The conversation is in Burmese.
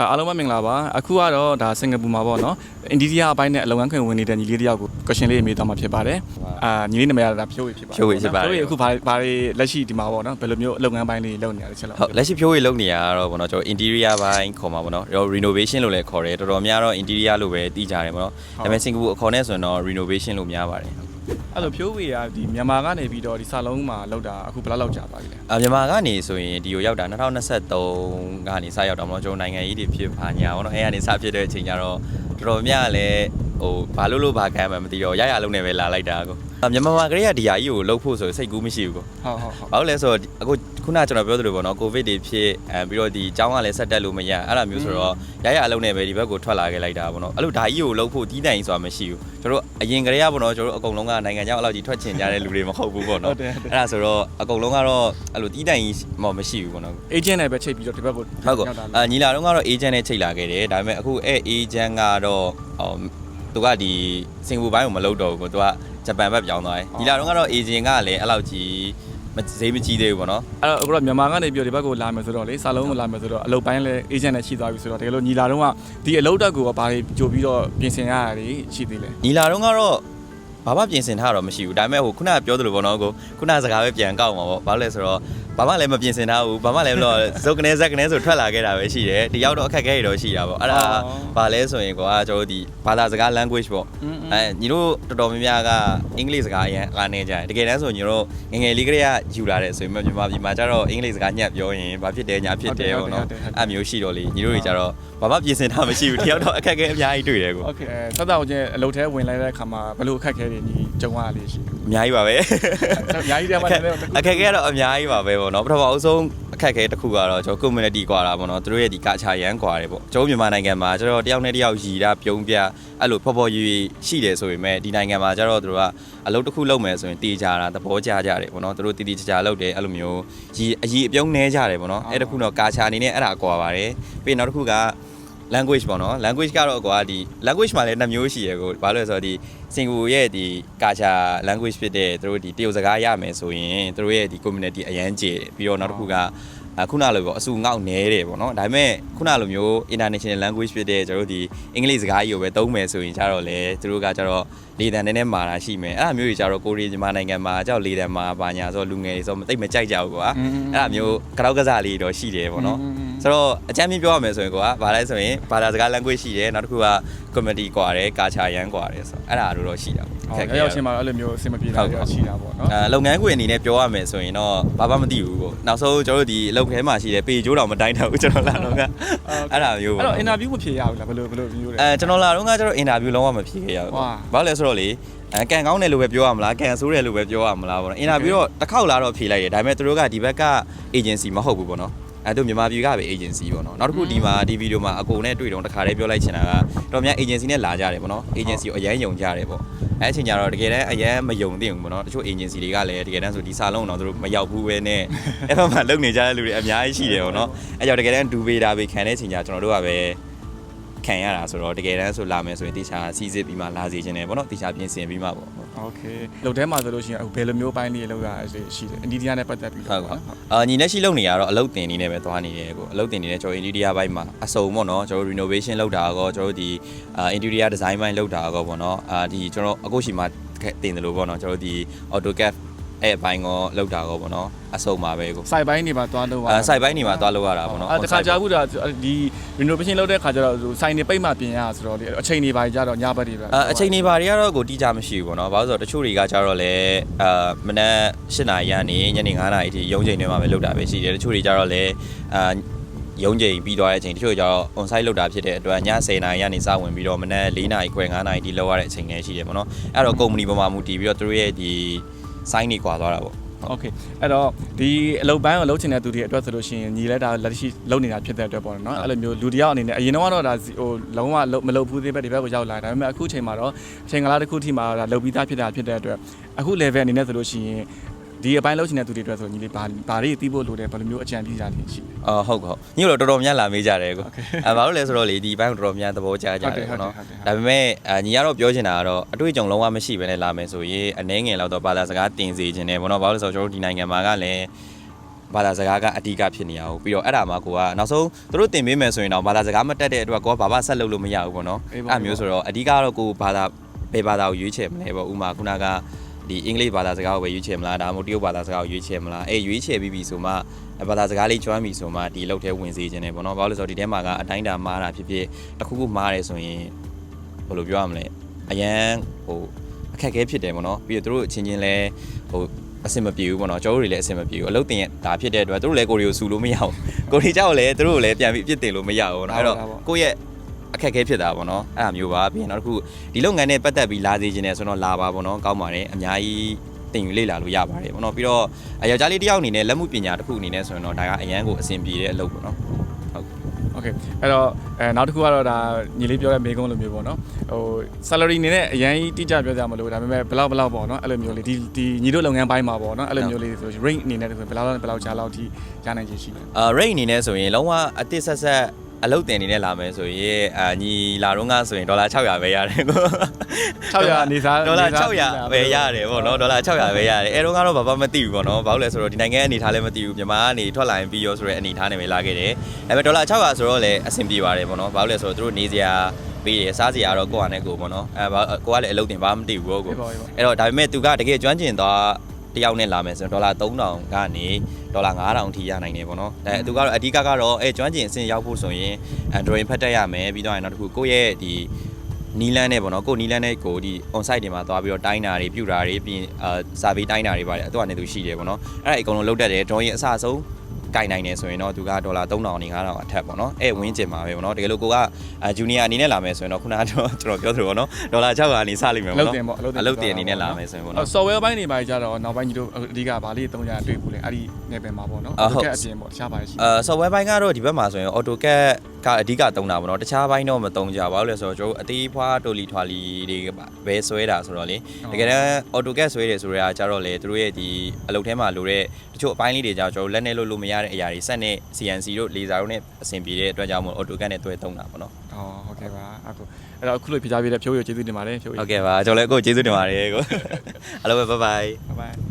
အာအားလုံးပဲမင်္ဂလာပါအခုကတော့ဒါစင်ကာပူမှာပေါ့နော်အင်ဒီယာအပိုင်းနဲ့အလုပ်ငန်းခွင်ဝင်နေတဲ့ညီလေးတယောက်ကို question လေးမေးသွားမှာဖြစ်ပါတယ်အာညီလေးနာမည်ကဒါဖြိုးဝေဖြစ်ပါတယ်ဖြိုးဝေဖြစ်ပါတယ်ဖြိုးဝေအခုဘာဘာတွေလက်ရှိဒီမှာပေါ့နော်ဘယ်လိုမျိုးအလုပ်ငန်းပိုင်းလေးလုပ်နေရလဲချက်လောက်ဟုတ်လက်ရှိဖြိုးရည်လုပ်နေရတာတော့ဗောနော်ကျွန်တော် interior ဘိုင်းခေါ်မှာဗောနော်ကျွန်တော် renovation လို့လည်းခေါ်တယ်တော်တော်များတော့ interior လို့ပဲသိကြတယ်ဗောနော်ဒါပေမဲ့စင်ကာပူအခေါ်နဲ့ဆိုရင်တော့ renovation လို့များပါတယ်အဲ့လိုဖြိုးဝေကဒီမြန်မာကနေပြီးတော့ဒီစာလုံးမှာလောက်တာအခုဘယ်လောက်လောက်ကြာပါပြီလဲအမြန်မာကနေဆိုရင်ဒီကိုရောက်တာ2023ကနေစရောက်တာဗောနော်ကျွန်တော်နိုင်ငံရေးတွေဖြစ်ပါညာဗောနော်အဲကနေစဖြစ်တဲ့အချိန်ကျတော့တော်တော်များလည်းဟိုဘာလို့လို့ဘာခံမှမသိတော့ရရလုံးနဲ့ပဲလာလိုက်တာကိုမြန်မာမှာကလေးကဒီဟာကြီးကိုလှုပ်ဖို့ဆိုစိတ်ကူးမရှိဘူးကိုဟုတ်ဟုတ်ဟုတ်ဘာလို့လဲဆိုတော့အခု ခုနကျွန်တော်ပြောသလိုပေါ့နော်ကိုဗစ်တွေဖြစ်အဲပြီးတော့ဒီအကြောင်းကလည်းဆက်တက်လို့မရအဲ့လိုမျိုးဆိုတော့ရရအလုံးနဲ့ပဲဒီဘက်ကိုထွက်လာခဲ့လိုက်တာပေါ့နော်အဲ့လိုဓာကြီးကိုလှုပ်ဖို့တီးတိုင်ဆိုတာမရှိဘူးကျွန်တော်တို့အရင်ကတည်းကပေါ့နော်ကျွန်တော်တို့အကုန်လုံးကနိုင်ငံခြားအဲ့လိုကြီးထွက်ချင်ကြတဲ့လူတွေမဟုတ်ဘူးပေါ့ဟုနော်တ်တယ်ဟုတ်တယ်အဲ့ဒါဆိုတော့အကုန်လုံးကတော့အဲ့လိုတီးတိုင်မှမရှိဘူးပေါ့နော် agent နဲ့ပဲချိန်ပြီးတော့ဒီဘက်ကိုဟုတ်ကောရောက်တာအာညီလာတော့ကတော့ agent နဲ့ချိန်လာခဲ့တယ်ဒါပေမဲ့အခုအဲ့ agent ကတော့ဟိုသူကဒီစင်ကာပူဘိုင်းကိုမလုပ်တော့ဘူးကိုသူကဂျပန်ဘက်ပြောင်းသွားတယ်ညီလာတော့ကတော့ agent ကလည်းအဲ့လောက်ကြီး မဈေးမကြီးသေးဘူးပေါ့နော်အဲ့တော့အခုတော့မြန်မာကနေပြီးတော့ဒီဘက်ကိုလာမယ်ဆိုတော့လေစာလုံးကိုလာမယ်ဆိုတော့အလုပ်ပိုင်းလဲ agent နဲ့ရှိသွားပြီဆိုတော့တကယ်လို့ညီလာတော့ကဒီအလုပ်တက်ကိုကဘာတွေကြိုပြီးတော့ပြင်ဆင်ရတာတွေရှိသေးလဲညီလာတော့ကတော့ဘာမှပြင်ဆင်ထားတော့မရှိဘူးဒါပေမဲ့ဟိုခုနကပြောသလိုပေါ့နော်ကိုခုနစကားပဲပြန်ကောက်မှာပေါ့ဘာလို့လဲဆိုတော့ ဘာမှလည်းမပြင်ဆင်ထားဘူးဘာမှလည်းမလို့ဇုတ်ကနေဇက်ကနေဆိုထွက်လာခဲ့တာပဲရှိတယ်ဒီရောက်တော့အခက်အခဲတွေတော့ရှိတာပေါ့အဲ့ဒါဘာလဲဆိုရင်ကွာကျွန်တော်တို့ဒီဘာသာစကား language ပေါ့အဲညီတို့တော်တော်များများကအင်္ဂလိပ်စကားအရင်အားနေကြတယ်တကယ်တမ်းဆိုညီတို့ငယ်ငယ်လေးကလေးကယူလာတယ်ဆိုရင်မြန်မာပြည်မှာကျတော့အင်္ဂလိပ်စကားညက်ပြောရင်ဘာဖြစ်တယ်ညာဖြစ်တယ်ပေါ့နော်အဲ့မျိုးရှိတော့လေညီတို့တွေကျတော့ဘာမှပြင်ဆင်ထားမရှိဘူးတယောက်တော့အခက်အခဲအများကြီးတွေ့တယ်ကို โอเคဆက်တော့ချင်းအလုပ်ထဲဝင်လိုက်တဲ့အခါမှာဘယ်လိုအခက်အခဲတွေညီကြုံရလေးရှိ အများကြီးပါပဲ အများကြီးတည်းမှာ အခက် လည်း အခက်အခဲကတော့အများကြီးပါပဲပေါ့ နော်ပထမအဆုံးအခက်အခဲတစ်ခုကတော့ကျွန်တော် community ကွာတာပေါ့နော်သူတို့ရဲ့ဒီကချာရန်ကွာတယ်ပေါ့ကျွန်တော်မြန်မာနိုင်ငံမှာကျွန်တော်တယောက်နဲ့တယောက်ရည်တာပြုံးပြအဲ့လိုဖော်ဖော်ရွရွရှိတယ်ဆိုပေမဲ့ဒီနိုင်ငံမှာကျတော့သူတို့ကအလုပ်တစ်ခုလုပ်မယ်ဆိုရင်တေးကြတာသဘောကျကြတယ်ပေါ့နော်သူတို့တီတီချာချာလုပ်တယ်အဲ့လိုမျိုးရည်အရည်အပြုံးနဲကြတယ်ပေါ့နော်အဲ့တစ်ခုတော့ကာချာအနေနဲ့အဲ့ဒါကွာပါတယ်ပြီးနောက်တစ်ခုက language ပေါ့နော် language ကတော့ကွာဒီ language မှာလည်းနှစ်မျိုးရှိရကိုဘာလို့လဲဆိုတော့ဒီစင်ကာပူရဲ့ဒီကာချာ language ဖြစ်တဲ့သူတို့ဒီတရုတ်စကားရမယ်ဆိုရင်သူတို့ရဲ့ဒီ community အရန်ကျေပြီးတော့နောက်တစ်ခုကအ ခုနလိုပေါ့အဆူငေါက်နဲတယ်ပေါ့နော်ဒါပေမဲ့ခုနလိုမျိုး international language ဖြစ်တဲ့ကျွန်တော်တို့ဒီအင်္ဂလိပ်စကားကြီးကိုပဲသုံးမယ်ဆိုရင်ကျတော့လေသူတို့ကကျတော့လေတံနည်းနည်းမာတာရှိမယ်အဲ့ဒါမျိုးတွေကျတော့ကိုရီးမြန်မာနိုင်ငံမှာကျတော့လေတံမာပါညာဆိုလူငယ်တွေဆိုမသိမကြိုက်ကြဘူးကွာအဲ့ဒါမျိုးကြောက်ကစားလေးတော့ရှိတယ်ပေါ့နော်ဆိုတော့အကြမ်းမြင်ပြောရမယ်ဆိုရင်ကွာဗာလဲဆိုရင်ဘာသာစကား language ရှိတယ်နောက်တစ်ခုက comedy ကွာတယ်ကာချာရန်ကွာတယ်ဆိုတော့အဲ့ဒါတို့တော့ရှိတာပေါ့ဟုတ်ကဲ့ရောက်ချင်းမှာအဲ့လိုမျိုးအဆင်မပြေတာတွေရှိတာပေါ့နော်အဲလုပ်ငန်းခွင်အနေနဲ့ပြောရမယ်ဆိုရင်တော့ဘာမှမသိဘူးပေါ့နောက်ဆုံးကျွန်တော်တို့ဒီအလုပ်ထဲမှာရှိတယ်ပေကျိုးတော်မတိုင်းတော့ဘူးကျွန်တော်လာတော့ကအဲ့ဒါမျိုးအဲ့ပေါ့တော့ interview မဖြေရဘူးလားဘယ်လိုဘယ်လိုမျိုးလဲအဲကျွန်တော်လာတော့ကကျွန်တော် interview လုံးဝမဖြေခဲ့ရဘူးဝါဘာလို့လဲဆိုတော့လေအဲကန်ကောင်းတယ်လို့ပဲပြောရမလားကန်ဆိုးတယ်လို့ပဲပြောရမလားပေါ့နော် interview တော့တစ်ခေါက်လာတော့ဖြေလိုက်တယ်ဒါပေမဲ့သူတို့ကဒီဘက်က agency မဟုတ်ဘူးပေါ့နော် အဲတို့မြန်မာပြည်ကပဲ agency ပေါ့နော်နောက်တစ်ခုဒီမှာဒီဗီဒီယိုမှာအကုန်နဲ့တွေ့တော့တစ်ခါတည်းပြောလိုက်ချင်တာကတော်များ agency နဲ့လာကြတယ်ပေါ့နော် agency ကိုအရန်ယုံကြတယ်ပေါ့အဲအချိန်ကျတော့တကယ်တမ်းအရန်မယုံသင့်ဘူးပေါ့နော်တချို့ agency တွေကလည်းတကယ်တမ်းဆိုဒီစာလုံးတော့သူတို့မရောက်ဘူးပဲနဲ့အဲ့ဘက်မှာလုပ်နေကြတဲ့လူတွေအများကြီးရှိတယ်ပေါ့နော်အဲကြောင့်တကယ်တမ်းဒူဘေတာဘေခံတဲ့ချိန်ကျကျွန်တော်တို့ကပဲခံရတာဆိုတော့တကယ်တမ်းဆိုလာမယ်ဆိုရင်တေချာစီစစ်ပြီးမှလာစီခြင်းတယ်ပေါ့နော်တေချာပြင်ဆင်ပြီးမှပေါ့ဟုတ် โอเคလုပ်ထဲမှာဆိုလို့ရှိရင်အခုဘယ်လိုမျိုးပိုင်းလေးလောက်ရရှိတယ်အင်ဒီယာနဲ့ပတ်သက်ပြီး ဟုတ်ဟုတ်အာညီလက်ရှိလုပ်နေရတော့အလုပ်တင်နေနဲ့ပဲသွားနေတယ်ကိုအလုပ်တင်နေတဲ့ကျွန်တော် interior ဘိုင်းမှာအစုံပေါ့နော်ကျွန်တော် renovation လုပ်တာကောကျွန်တော်ဒီအာ interior design ဘိုင်းလုပ်တာကောပေါ့နော်အာဒီကျွန်တော်အခုရှိမှတင်တယ်လို့ပေါ့နော်ကျွန်တော်ဒီ AutoCAD အဲ့ဘိုင်းကောလုပ်တာကောပေါ့နော်အစုံပါပဲကိုစိုက်ပိုင်းနေပါသွားလို့အာ site ဘိုင်းနေမှာသွားလုပ်ရတာပေါ့နော်အဲ့တခါကြာဘူးဒါဒီ renovation လုပ်တဲ့ခါကျတော့စိုက်နေပိတ်မှပြင်ရဆိုတော့လေအချိန်နေပါကြတော့ညဘက်တွေပဲအာအချိန်နေပါတွေကတော့ကိုတိကျမရှိဘူးပေါ့နော်။ဘာလို့လဲဆိုတော့တချို့တွေကကြတော့လေအာမနက်၈နာရီကနေညနေ9နာရီအထိရုံးချိန်တွေမှာပဲလုပ်တာပဲရှိတယ်။တချို့တွေကြတော့လေအာရုံးချိန်ပြီးသွားတဲ့အချိန်တချို့ကျတော့ on site လုပ်တာဖြစ်တဲ့အတွက်ည10နာရီကနေစဝင်ပြီးတော့မနက်4နာရီခွဲ9နာရီဒီလောက်ရတဲ့အချိန်လည်းရှိတယ်ပေါ့နော်။အဲ့တော့ကုမ္ပဏီပေါ်မှာမူတည်ပြီးတော့သူတို့ရဲ့ဒီ sign တွေကွာသွားတာပေါ့ โอเคအဲ့တော့ဒီအလုပ်ပိုင်းကိုလုပ်ချင်တဲ့သူတွေအတွက်ဆိုလို့ရှိရင်ညီလဲဒါလက်ရှိလုပ်နေတာဖြစ်တဲ့အတွက်ပေါ့နော်အဲ့လိုမျိုးလူတယောက်အနေနဲ့အရင်တော့ဒါဟိုလုံးဝမလုပ်ဘူးသေးပဲဒီဘက်ကိုရောက်လာတယ်ဒါပေမဲ့အခုချိန်မှာတော့အချိန်ကလာတစ်ခုထိမှာဒါလုပ်ပြီးသားဖြစ်တာဖြစ်တဲ့အတွက်အခု level အနေနဲ့ဆိုလို့ရှိရင် ဒီအပိုင်းလုပ်ချင်တဲ့သူတွေအတွက်ဆိုညီလေးဘာဘာတွေတီးဖို့လိုတယ်ဘယ်လိုမျိုးအကြံပြုတာတွေရှိလဲ။အော်ဟုတ်ကဲ့။ညီတို့တော်တော်များလာမေးကြတယ်ကို Okay. ။အဲဘာလို့လဲဆိုတော့လေဒီဘိုင်းကိုတော်တော်များသဘောကျကြတယ်ပေါ့နော်ဟုတ်တယ်ဟုတ်တယ်ဟုတ်တယ်။ဒါပေမဲ့အာညီကတော့ပြောချင်တာကတော့အတွေ့အကြုံလုံးဝမရှိဘဲနဲ့လာမယ်ဆိုရင်အနှဲငယ်လောက်တော့ဘာသာစကားတင်စေခြင်းတယ်ပေါ့နော်။ဘာလို့လဲဆိုတော့ကျွန်တော်တို့ဒီနိုင်ငံမှာကလည်းဘာသာစကားကအဓိကဖြစ်နေရအောင်ပြီးတော့အဲ့ဒါမှကိုကနောက်ဆုံးသူတို့တင်ပေးမယ်ဆိုရင်တော့ဘာသာစကားမတက်တဲ့အတွက်ကိုကဘာမှဆက်လုပ်လို့မရဘူးပေါ့နော်အဲ့မျိုးဆိုတော့အဓိကတော့ကိုဘာသာဘယ်ဘာသာကိုရွေးချယ်မလဲပေါ့ဥမာခုနက ဒီအင်္ဂလိပ်ဘာသာစကားကိုပဲရွေးချယ်မလားဒါမှမဟုတ်တရုတ်ဘာသာစကားကိုရွေးချယ်မလားအဲရွေးချယ်ပြီးပြီဆိုမှဘာသာစကားလေးကျွမ်းပြီဆိုမှဒီလောက်ထဲဝင်စေခြင်းနဲ့ပေါ့နော်ဘာလို့လဲဆိုတော့ဒီထဲမှာကအတိုင်းတာမားတာဖြစ်ဖြစ်တစ်ခုခုမားတယ်ဆိုရင်ဘယ်လိုပြောရမလဲအရန်ဟိုအခက်အခဲဖြစ်တယ်ပေါ့နော်ပြီးတော့သူတို့အချင်းချင်းလဲဟိုအဆင်မပြေဘူးပေါ့နော်ကျွန်တော်တို့တွေလည်းအဆင်မပြေဘူးအလုပ်တင်ရတာဖြစ်တဲ့အတွက်သူတို့လည်းကိုရီကိုစူလို့မရအောင်ကိုရီကြောက်လည်းသူတို့လည်းပြန်ပြီးအပြစ်တင်လို့မရအောင်နော်အဲ့တော့ကိုယ့်ရဲ့ အခက်အခဲဖြစ်တာပေါ့နော်အဲ့ဒါမျိုးပါပြီးရင်နောက်တစ်ခုဒီလုပ်ငန်းနဲ့ပတ်သက်ပြီးလာစေခြင်းနဲ့ဆိုတော့လာပါပေါ့နော်ကောင်းပါတယ်အများကြီးတင်ယူလေ့လာလို့ရပါတယ်ပေါ့နော်ပြီးတော့အယောက်ျားလေးတစ်ယောက်အနေနဲ့လက်မှုပညာတစ်ခုအနေနဲ့ဆိုရင်တော့ဒါကအရန်ကိုအဆင်ပြေတဲ့အလုပ်ပေါ့နော် โอเคအဲ့တော့အဲနောက်တစ်ခုကတော့ဒါညီလေးပြောတဲ့မေကုန်းလိုမျိုးပေါ့နော်ဟို salary အနေနဲ့အရင်တိကျပြောကြမလို့ဒါပေမဲ့ဘယ်လောက်ဘယ်လောက်ပေါ့နော်အဲ့လိုမျိုးလေးဒီဒီညီတို့လုပ်ငန်းပိုင်းမှာပေါ့နော်အဲ့လိုမျိုးလေးဆို range အနေနဲ့ဆိုဘယ်လောက်ဘယ်လောက်ကြာလောက်ထိရနိုင်ချင်ရှိလဲ အာ rate အနေနဲ့ဆိုရင်လုံးဝအတစ်ဆက်ဆက် အလုပ်တင်အနေနဲ့လာမယ်ဆိုရင်အာညီလာတော့ငါဆိုရင်ဒေါ်လာ600ပဲရတယ်ကို600နေစားဒေါ်လာ600ပဲရတယ်ပေါ့နော်ဒေါ်လာ600ပဲရတယ်အဲတော့ကတော့ဘာမှမသိဘူးပေါ့နော်ဘာလို့လဲဆိုတော့ဒီနိုင်ငံအနေထားလည်းမသိဘူးမြန်မာကနေထွက်လာရင်ပြီးရောဆိုတဲ့အနေထားနဲ့ပဲလာခဲ့တယ်ဒါပေမဲ့ဒေါ်လာ600ဆိုတော့လည်းအဆင်ပြေပါတယ်ပေါ့နော်ဘာလို့လဲဆိုတော့သူတို့နေစရာပေးတယ်စားစရာတော့ကိုယ့်ဟာနဲ့ကိုယ်ပေါ့နော်အဲဘာကိုကလည်းအလုပ်တင်ဘာမှမသိဘူးပေါ့ကိုပြပါပြပါအဲ့တော့ဒါပေမဲ့သူကတကယ်ကျွမ်းကျင်သွား တယောက်နဲ့လာမယ်ဆိုရင်ဒေါ်လာ3000ကနေဒေါ်လာ9000အထိရနိုင်တယ်ပေါ့နော်အဲသူကတော့အဓိကကတော့အဲကျွမ်းကျင်အဆင့်ရောက်ဖို့ဆိုရင် Android ဖတ်တတ်ရမယ်ပြီးတော့ရင်နောက်တစ်ခုကိုယ့်ရဲ့ဒီနီလန်းနဲ့ပေါ့နော်ကိုယ်နီလန်းနဲ့ကိုဒီ on site တွေမှာသွားပြီးတော့တိုင်းတာတွေပြုတာတွေပြီးရင်အာ survey တိုင်းတာတွေပါတယ်အတော့အနေသူရှိတယ်ပေါ့နော်အဲ့ဒါအကုန်လုံးလုပ်တတ်တယ် drawing အစအဆုံး ကင်နိုင်တယ်ဆိုရင်တော့သူကဒေါ်လာ3000နေ9000အထက်ပေါ့နော်အဲ့ဝင်းကျင်ပါပဲပေါ့နော်တကယ်လို့ကိုကဂျူနီယာအနေနဲ့လာမယ်ဆိုရင်တော့ခုနကတော့ကျွန်တော်ပြောသလိုပေါ့နော်ဒေါ်လာ600အနေစလိမ့်မယ်အပေါ့လုပ်နော်တင်ပေါ့အလုပ်တင်အလုပ်တင်အနေနဲ့လာမယ်ဆိုရင်ပေါ့နော် software ဘိုင်းတွေမှာကြတော့နောက်ပိုင်းညီတို့အဓိကဗာလေးသုံးကြတွေ့ဘူးလေအဲ့ဒီနယ်ပယ်မှာပေါ့နော်အာဟုတ်အပြင်ပေါ့တခြားပါရှိအာ software ဘိုင်းကတော့ဒီဘက်မှာဆိုရင် AutoCAD ကအဓိကသုံးတာပေါ့နော်တခြားဘိုင်းတော့မသုံးကြပါဘူးလေဆိုတော့ကျွန်တော်တို့အသေးဖွားတိုလီထွာလီတွေပဲဆွဲတာဆိုတော့လေတကယ်တမ်း AutoCAD ဆွဲတယ်ဆိုတော့ကြတော့လေသူတို့ရဲ့ဒီအလုပ်ထဲမှာလိုတဲ့တချို့အပိုင်းလေးတွေကြောင့်ကျွန်တော်တို့လက်နဲ့လုပ်လို့မရတဲ့အရာတွေစက်နဲ့ CNC တို့ laser တို့နဲ့အဆင်ပြေတဲ့အတွက်ကြောင့်မို့ AutoCAD နဲ့တွဲသုံးတာပေါ့နော်อ๋อဟုတ်ကဲ့ပါအခုအဲ့တော့အခုလိုပြကြပြတဲ့ဖြိုးရကျေးဇူးတင်ပါတယ်ဖြိုးရဟုတ်ကဲ့ပါကျွန်တော်လည်းအခုကျေးဇူးတင်ပါတယ်ကိုအားလုံးပဲ bye bye ဘိုင်ဘိုင်